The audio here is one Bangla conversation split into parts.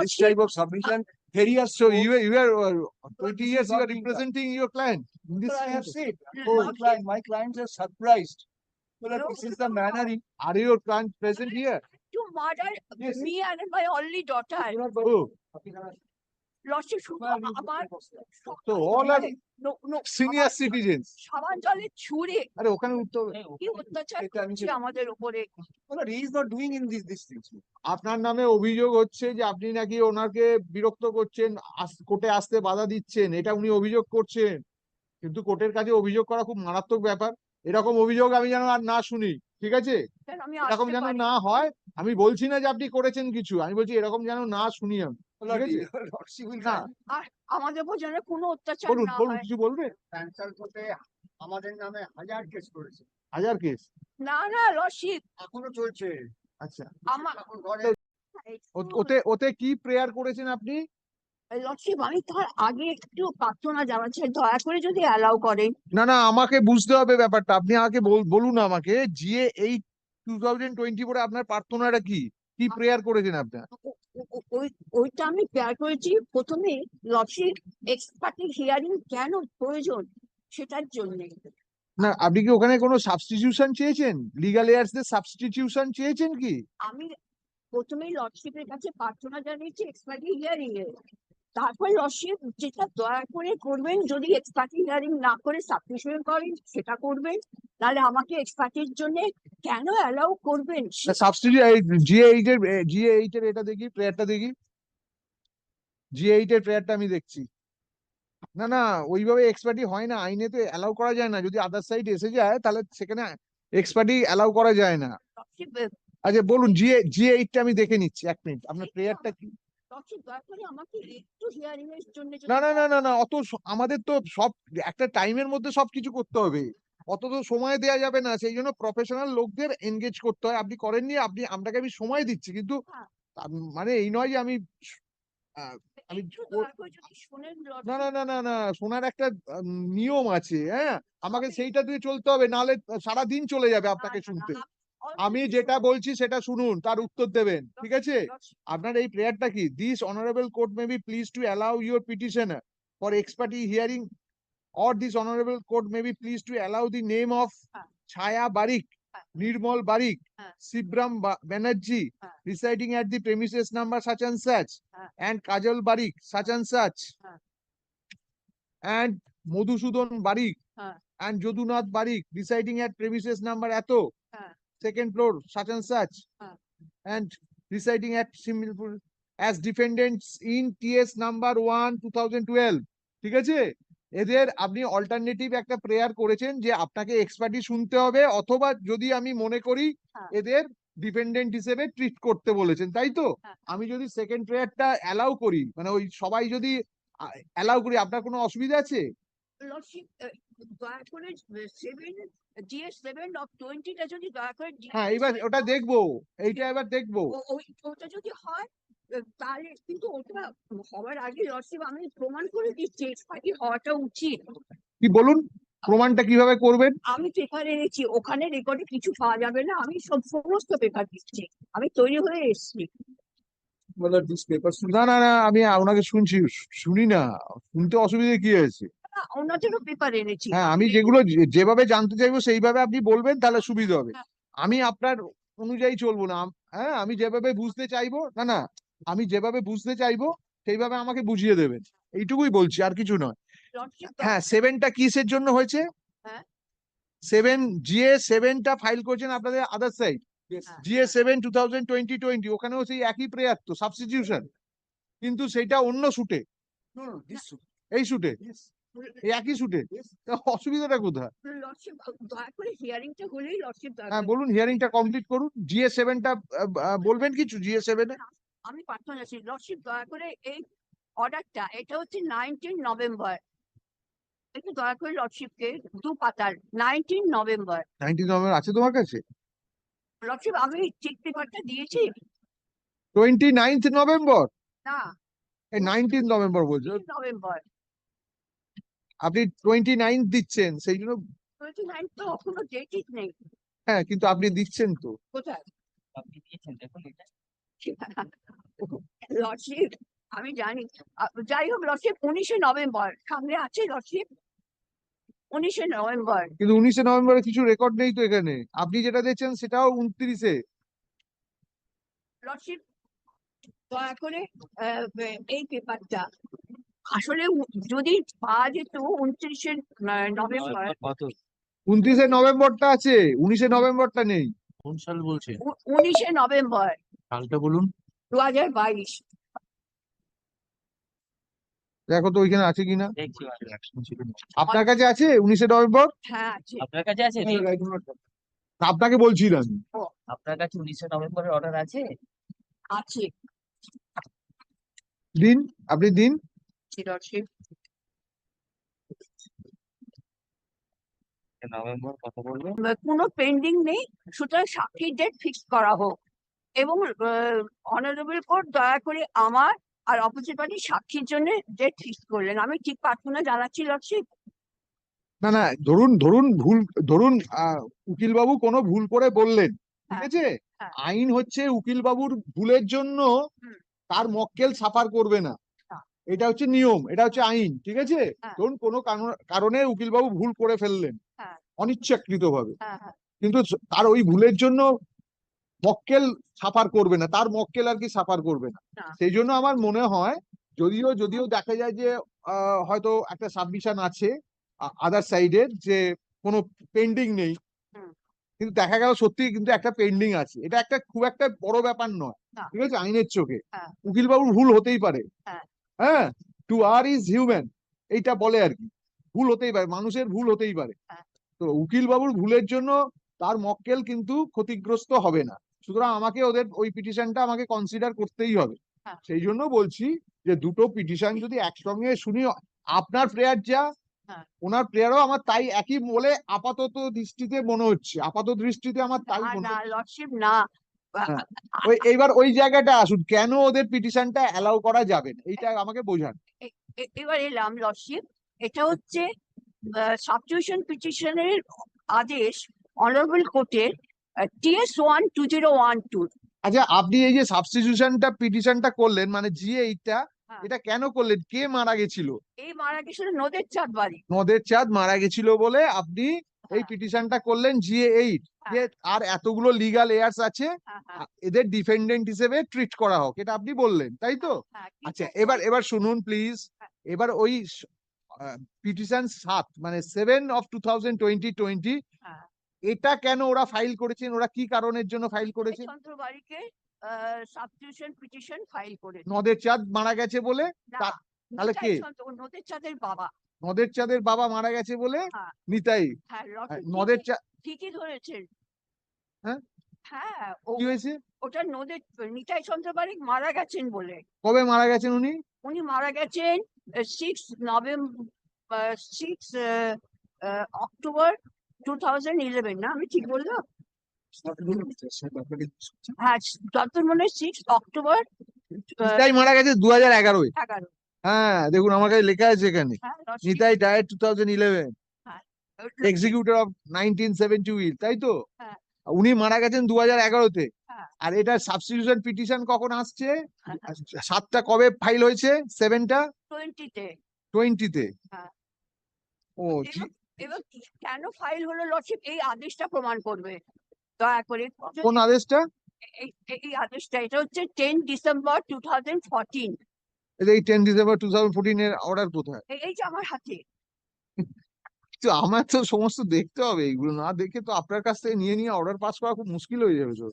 This type of submission. Here you so oh. you, you are uh, 20 years, you are representing your client. This I have said. Oh, client, my clients are surprised. Well, no. this is the manner in, are your clients present here? To murder yes. me and my only daughter. Oh. Lordship, so all are no, citizen জলে ছুড়ে। আরে ওখানে উত্তর কি অত্যাচার করছে আমাদের উপরে? Is not doing in this this these, these আপনার নামে অভিযোগ হচ্ছে যে আপনি নাকি ওনাকে বিরক্ত করছেন কোর্টে আসতে বাধা দিচ্ছেন এটা উনি অভিযোগ করছেন। কিন্তু কোর্টের কাছে অভিযোগ করা খুব মারাত্মক ব্যাপার। এরকম অভিযোগ আমি যেন আর না শুনি। ঠিক আছে? এরকম যেন না হয় আমি বলছি না যে আপনি করেছেন কিছু আমি বলছি এরকম যেন না শুনি আমি আর আমাদের উপর যেন কোনো অত্যাচার বলুন না বলুন হয়। কিছু করতে আমাদের নামে হাজার কেস করেছে। হাজার কেস না না লসিত এখনও চলছে। আচ্ছা। আমার ওতে ওতে কি প্রেয়ার করেছেন আপনি? লসিত আমি তার আগে একটু প্রার্থনা জানাচ্ছি দয়া করে যদি অ্যালাউ করেন না না আমাকে বুঝতে হবে ব্যাপারটা। আপনি আমাকে বলুন আমাকে জিএ এই টু থাউজেন্ড টোয়েন্টি ফোরে আপনার প্রার্থনাটা কি? কি প্রেয়ার করেছেন আপনার ওই ওইটা আমি প্রেয়ার করেছি। প্রথমে লসিত এক্সপার্টি হিয়ারিং কেন প্রয়োজন সেটার জন্য। না আপনি কি ওখানে কোনো সাবস্টিটিউশন চেয়েছেন? লিগাল এয়ার্সদের সাবস্টিটিউশন চেয়েছেন কি? আমি প্রথমেই লর্ডশিপের কাছে প্রার্থনা জানিয়েছি এক্সপার্টি হিয়ারিং এর তারপর লর্ডশিপ যেটা দয়া করে করবেন যদি এক্সপার্টি হিয়ারিং না করে সাবমিশন করেন সেটা করবেন। তাহলে আমাকে এক্সপার্টির জন্য কেন অ্যালাউ করবেন? সে- সাবস্টিটিউ জিএ এইট এর জিএ এইট এর এটা দেখি প্রেয়ারটা দেখি। জিএ এইট এর প্রেয়ারটা আমি দেখছি। না না ওইভাবে এক্সপার্টি হয় না। আইনে তো অ্যালাউ করা যায় না। যদি আদার সাইড এসে যায় তাহলে সেখানে এক্সপার্টি অ্যালাউ করা যায় না। আচ্ছা বলুন জিএ জিএ এইটটা আমি দেখে নিচ্ছি। এক মিনিট আপনার প্রেয়ারটা কি? না না না না না অত আমাদের তো সব একটা টাইমের মধ্যে সবকিছু করতে হবে। অত তো সময় দেওয়া যাবে না সেই জন্য প্রফেশনাল লোকদের এনগেজ করতে হয়। আপনি করেননি আপনি আপনাকে আমি সময় দিচ্ছি কিন্তু হ্যাঁ। মানে এই নয় যে আমি আমি না না না না না শোনার একটা নিয়ম আছে হ্যাঁ? আমাকে সেইটা দিয়ে চলতে হবে নাহলে সারা দিন চলে যাবে আপনাকে শুনতে। আমি যেটা বলছি সেটা শুনুন তার উত্তর দেবেন ঠিক আছে? আপনার এই প্রেয়ারটা কি? This honourable court may be pleased to allow your petitioner for ex parte hearing or this honourable court may be pleased to allow the name of Chhaya Barik Nirmal Barik Shibram Banerjee residing at the premises number such and such and Kajal Barik such and such and Madhusudan Barik and Jadunath Barik residing at premises number at second floor, such and such, and residing at Similpur as defendants in TS number one, two thousand twelve. ঠিক আছে এদের আপনি অল্টারনেটিভ একটা প্রেয়ার করেছেন যে আপনাকে এক্সপার্টি শুনতে হবে অথবা যদি আমি মনে করি হ্যাঁ। এদের ডিপেন্ডেন্ট হিসেবে ট্রিট করতে বলেছেন তাই তো হ্যাঁ। আমি যদি সেকেন্ড প্রেয়ারটা অ্যালাউ করি মানে ওই সবাই যদি অ্যালাউ করি আপনার কোনো অসুবিধা আছে দয়া করে সেভেন জিএস সেভেন অফ টোয়েন্টিটা যদি দয়া করে হ্যাঁ এবার ওটা দেখব এইটা এবার দেখব। ওই ওটা যদি হয় তাহলে কিন্তু ওটা হওয়ার আগে লর্ডশিপ আমি প্রমাণ করে দিচ্ছি এক্সপার্টি হওয়াটা উচিত। কি বলুন প্রমাণটা কীভাবে করবেন? আমি পেপার এনেছি ওখানে রেকর্ডে কিছু পাওয়া যাবে না আমি সব সমস্ত পেপার দিচ্ছি আমি তৈরি হয়ে এসেছি। না না না আমি ওনাকে শুনছি শুনি না শুনতে অসুবিধা কি হয়েছে? পেপার এনেছি হ্যাঁ আমি যেগুলো যেভাবে জানতে চাইব সেইভাবে আপনি বলবেন তাহলে সুবিধা হবে। হ্যাঁ। আমি আপনার অনুযায়ী চলবো না। হ্যাঁ আমি যেভাবে বুঝতে চাইব না না আমি যেভাবে বুঝতে চাইব সেইভাবে আমাকে বুঝিয়ে দেবেন। এইটুকুই বলছি আর কিছু নয়। হ্যাঁ সেভেনটা কিসের জন্য হয়েছে? হ্যাঁ। সেভেন জিএ সেভেনটা ফাইল করেছেন আপনাদের other side. GA seven two thousand twenty twenty ওখানেও সেই একই প্রেয়ার তো সাবস্টিটিউশন কিন্তু সেটা অন্য শুটে. এই শুটে একই শুটে অসুবিধাটা কোথায়? হিয়ারিংটা হলেই লর্ডশিপ হ্যাঁ বলুন হিয়ারিংটা কমপ্লিট করুন। জিএ সেভেনটা বলবেন কিছু জিএ সেভেনে আমি প্রার্থনা আছি। লর্ডশিপ দয়া করে এই অর্ডারটা এটা হচ্ছে নাইনটিন নভেম্বর একটু দয়া করে লর্ডশিপকে দু পাতার নাইনটিন নভেম্বর নাইনটিন নভেম্বর আছে তোমার কাছে? লর্ডশিপ আমি চেক পেপারটা দিয়েছি। টোয়েন্টি নাইন্থ নভেম্বর না। এই নাইনটিন নভেম্বর বলছো? নভেম্বর আপনি টোয়েন্টি নাইন দিচ্ছেন সেই জন্য টোয়েন্টি নাইন তো এখনও ডেটই নেই। হ্যাঁ কিন্তু আপনি দিচ্ছেন তো। কোথায়? আপনি দিয়েছেন দেখুন এটা। লর্ডশিপ আমি জানি। যাই হোক লর্ডশিপ উনিশে নভেম্বর। সামনে আছে লর্ডশিপ উনিশে নভেম্বর। কিন্তু উনিশে নভেম্বরে কিছু রেকর্ড নেই তো এখানে। আপনি যেটা দেখছেন সেটাও উনত্রিশে। লর্ডশিপ দয়া করে আহ, এই পেপারটা আসলে যদি পাওয়া যেত উনত্রিশে নভেম্বর কত উনত্রিশে নভেম্বরটা আছে উনিশে নভেম্বরটা নেই। কোন সাল বলছে উনিশে নভেম্বর। সালটা বলুন। দু হাজার বাইশ। দেখো তো ওইখানে আছে কিনা। আপনার কাছে আছে উনিশে নভেম্বর? হ্যাঁ আছে। আপনার কাছে আছে? আপনাকে বলছি আমি। আপনার কাছে উনিশে নভেম্বরের অর্ডার আছে? আছে। দিন আপনি দিন। লর্ডশিপ নভেম্বর কত বলবে? কোনো পেন্ডিং নেই সুতরাং সাক্ষীর ডেট ফিক্স করা হোক। এবং অনারেবল কোর্ট দয়া করে আমার আর অপোজিট পার্টি সাক্ষীর জন্য ডেট ফিক্স করলেন। আমি ঠিক প্রার্থনা জানাচ্ছি লর্ডশিপ না না ধরুন ধরুন ভুল ধরুন আহ, উকিল বাবু কোনো ভুল করে বললেন ঠিক হ্যাঁ, আছে? হ্যাঁ। আইন হচ্ছে উকিল বাবুর ভুলের জন্য তার মক্কেল সাফার করবে না। এটা হচ্ছে নিয়ম এটা হচ্ছে আইন ঠিক আছে? হ্যাঁ। ধরুন কোনো কারণে উকিল বাবু ভুল করে ফেললেন হ্যাঁ। অনিচ্ছাকৃত ভাবে হ্যাঁ। কিন্তু তার ওই ভুলের জন্য মক্কেল সাফার করবে না তার মক্কেল আর কি সাফার করবে না। সেই জন্য আমার মনে হয় যদিও যদিও দেখা যায় যে হয়তো একটা সাবমিশন আছে আদার সাইডের যে কোনো পেন্ডিং নেই। কিন্তু দেখা গেল সত্যি কিন্তু একটা পেন্ডিং আছে। এটা একটা খুব একটা বড় ব্যাপার নয় ঠিক আছে? আইনের চোখে। হ্যাঁ। উকিল বাবুর ভুল হতেই পারে। হ্যাঁ। টু আর ইজ হিউম্যান এইটা বলে আর কি ভুল হতেই পারে মানুষের ভুল হতেই পারে। তো উকিল বাবুর ভুলের জন্য তার মক্কেল কিন্তু ক্ষতিগ্রস্ত হবে না সুতরাং আমাকে ওদের ওই পিটিশনটা আমাকে কনসিডার করতেই হবে হ্যাঁ। সেই জন্য বলছি যে দুটো পিটিশন যদি একসঙ্গে শুনি আপনার প্রেয়ার যা হ্যাঁ। ওনার প্রেয়ারও আমার তাই একই বলে আপাতত দৃষ্টিতে মনে হচ্ছে আপাতত দৃষ্টিতে আমার তাই মনে হচ্ছে না। ওই এইবার ওই জায়গাটা আসুন। কেন ওদের পিটিশনটা অ্যালাউ করা যাবে না? এইটা আমাকে বোঝান। এবার এলাম লর্ডশিপ এটা হচ্ছে সাবস্টিটিউশন পিটিশনের আদেশ অনারেবল কোর্টের TS one two zero one two আচ্ছা আপনি এই যে সাবস্টিটিউশনটা পিটিশনটা করলেন মানে জি এইটা হ্যাঁ। এটা কেন করলেন? কে মারা গেছিল? এই মারা গেছিল? নদের চাঁদ বাড়ি নদের চাঁদ মারা গেছিল বলে আপনি এই হ্যাঁ, পিটিশনটা করলেন জিএ এইট হ্যাঁ। যে আর এতগুলো লিগাল এয়ার্স আছে হ্যাঁ, হ্যাঁ, এদের ডিফেন্ডেন্ট হিসেবে ট্রিট করা হোক এটা আপনি বললেন তাই তো? হ্যাঁ, আচ্ছা এবার এবার শুনুন প্লিজ হ্যাঁ। এবার ওই পিটিশন সাত মানে seven of two thousand twenty twenty হ্যাঁ। এটা কেন ওরা ফাইল করেছেন? ওরা কি কারণের জন্য ফাইল করেছে সাবস্টিটিউশন পিটিশন ফাইল করে নদের চাঁদ মারা গেছে বলে? তাহলে কে? নদের চাঁদের বাবা। নদের চাঁদের বাবা মারা গেছে বলে হ্যাঁ। নিতাই। হ্যাঁ নদের চাঁদ ঠিকই ধরেছেন। হ্যাঁ? হ্যাঁ কি হয়েছে? ওটা নদের নিতাই চন্দ্র বাড়ি মারা গেছেন বলে। কবে মারা গেছেন উনি? উনি মারা গেছেন six November six October two thousand eleven না? আমি ঠিক বললাম? হ্যাঁ যত মনে সিক্স অক্টোবর নিতাই মারা গেছে দু হাজার এগারোয়। এগারো হ্যাঁ দেখুন আমার কাছে লেখা আছে এখানে। হ্যাঁ Nitai died two thousand eleven executor of nineteen seventy will তাই তো? হ্যাঁ। উনি মারা গেছেন দু হাজার এগারোতে। হ্যাঁ। আর এটা সাবস্টিটিউশন পিটিশন কখন আসছে? সাতটা কবে ফাইল হয়েছে? সেভেনটা 20 তে টোয়েন্টিতে হ্যাঁ। ও এবার কেন ফাইল হলো লর্ডশিপ? এই আদেশটা প্রমাণ করবে। দয়া করে। কোন আদেশটা? এই- আদেশটা এটা হচ্ছে ten December two thousand fourteen এই ten December two thousand fourteen এর অর্ডার কোথায়? এই যে আমার হাতে। তো আমার তো সমস্ত দেখতে হবে এইগুলো না দেখে তো আপনার কাছ থেকে নিয়ে নিয়ে অর্ডার পাস করা খুব মুশকিল হয়ে যাবে তো।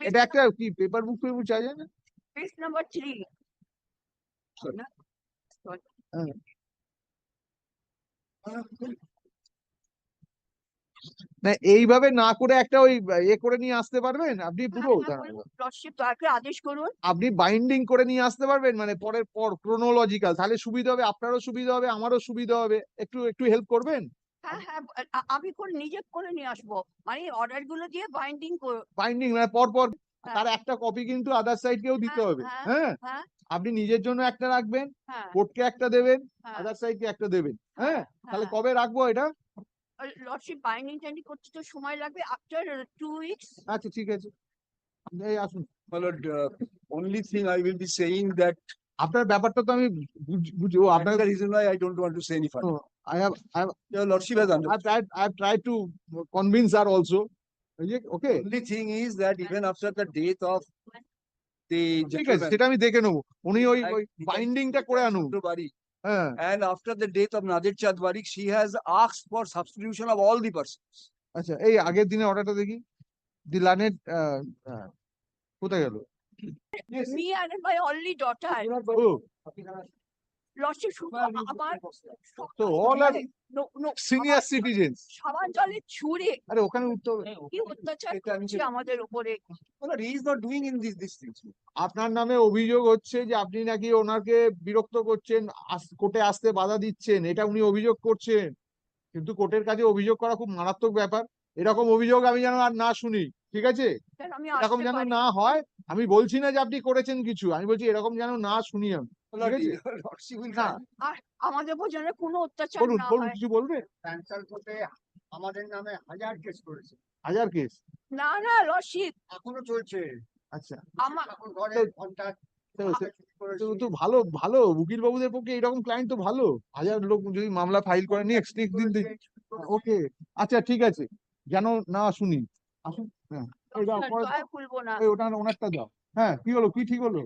এটা একটা কি পেপার বুক পেপার চাই যায় না পেজ নাম্বার থ্রি না এইভাবে না করে একটা ওই এ করে নিয়ে আসতে পারবেন? আপনি পুরো করে আদেশ করুন। আপনি বাইন্ডিং করে নিয়ে আসতে পারবেন মানে পরের পর ক্রোনোলজিক্যাল তাহলে সুবিধা হবে আপনারও সুবিধা হবে আমারও সুবিধা হবে। একটু একটু হেল্প করবেন? হ্যাঁ হ্যাঁ আমি করে নিজে করে নিয়ে আসব। মানে অর্ডারগুলো দিয়ে বাইন্ডিং বাইন্ডিং মানে পর পর হ্যাঁ। তার একটা কপি কিন্তু আদার সাইড কেও দিতে হ্যাঁ, হবে। হ্যাঁ, হ্যাঁ? হ্যাঁ। আপনি নিজের জন্য একটা রাখবেন হ্যাঁ। কোর্টকে একটা দেবেন হ্যাঁ। আদার সাইড কে একটা দেবেন। হ্যাঁ? তাহলে হ্যাঁ। কবে রাখব এটা? লর্ডশিপ বাইন্ডিং করতে তো সময় লাগবে আফটার টু আচ্ছা ঠিক আছে। এই আসুন। অনলি থিং আই উইল আপনার ব্যাপারটা তো আমি ও আপনার reason I I don't to say any far I have I have R also okay only thing is that even after death of ঠিক আছে সেটা আমি দেখে নেব। উনি ওই বাইন্ডিংটা করে আনুন। বাড়ি and after the death of Nadir Chand Barik, she has asked for substitution of all the persons. আচ্ছা এই আগের দিনে অর্ডারটা দেখি দি লানেট কোথায় গেল me and my only daughter ও লর্ডশিপ শুধু আমার তো all are No- no, senior citizens সাবান জলে ছুঁড়ে আরে ওখানে উঠতে হবে কি অত্যাচার করছে আমাদের উপরে? My lord, he is not doing in these, these আপনার নামে অভিযোগ হচ্ছে যে আপনি নাকি ওনাকে বিরক্ত করছেন কোর্টে আসতে বাধা দিচ্ছেন এটা উনি অভিযোগ করছেন। কিন্তু কোর্টের কাছে অভিযোগ করা খুব মারাত্মক ব্যাপার। এরকম অভিযোগ আমি যেন আর না শুনি ঠিক আছে? আমি এরকম যেন না হয় আমি বলছি না যে আপনি করেছেন কিছু আমি বলছি এরকম যেন না শুনি আমি আমাদের কোনো অত্যাচার কিছু বলবে? আমাদের নামে হাজার কেস করেছে। হাজার কেস? না এখনও চলছে। আচ্ছা। আমার এখন ঘরে তো ভালো ভালো। উকিল বাবুদের পক্ষে এরকম ক্লায়েন্ট তো ভালো। হাজার লোক যদি মামলা ফাইল করে নেক্সট নেক্সট দিন ওকে আচ্ছা ঠিক আছে। যেন না শুনি। আসুন হ্যাঁ। ওটা ওনারটা দাও। হ্যাঁ কি হলো? কি ঠিক হলো?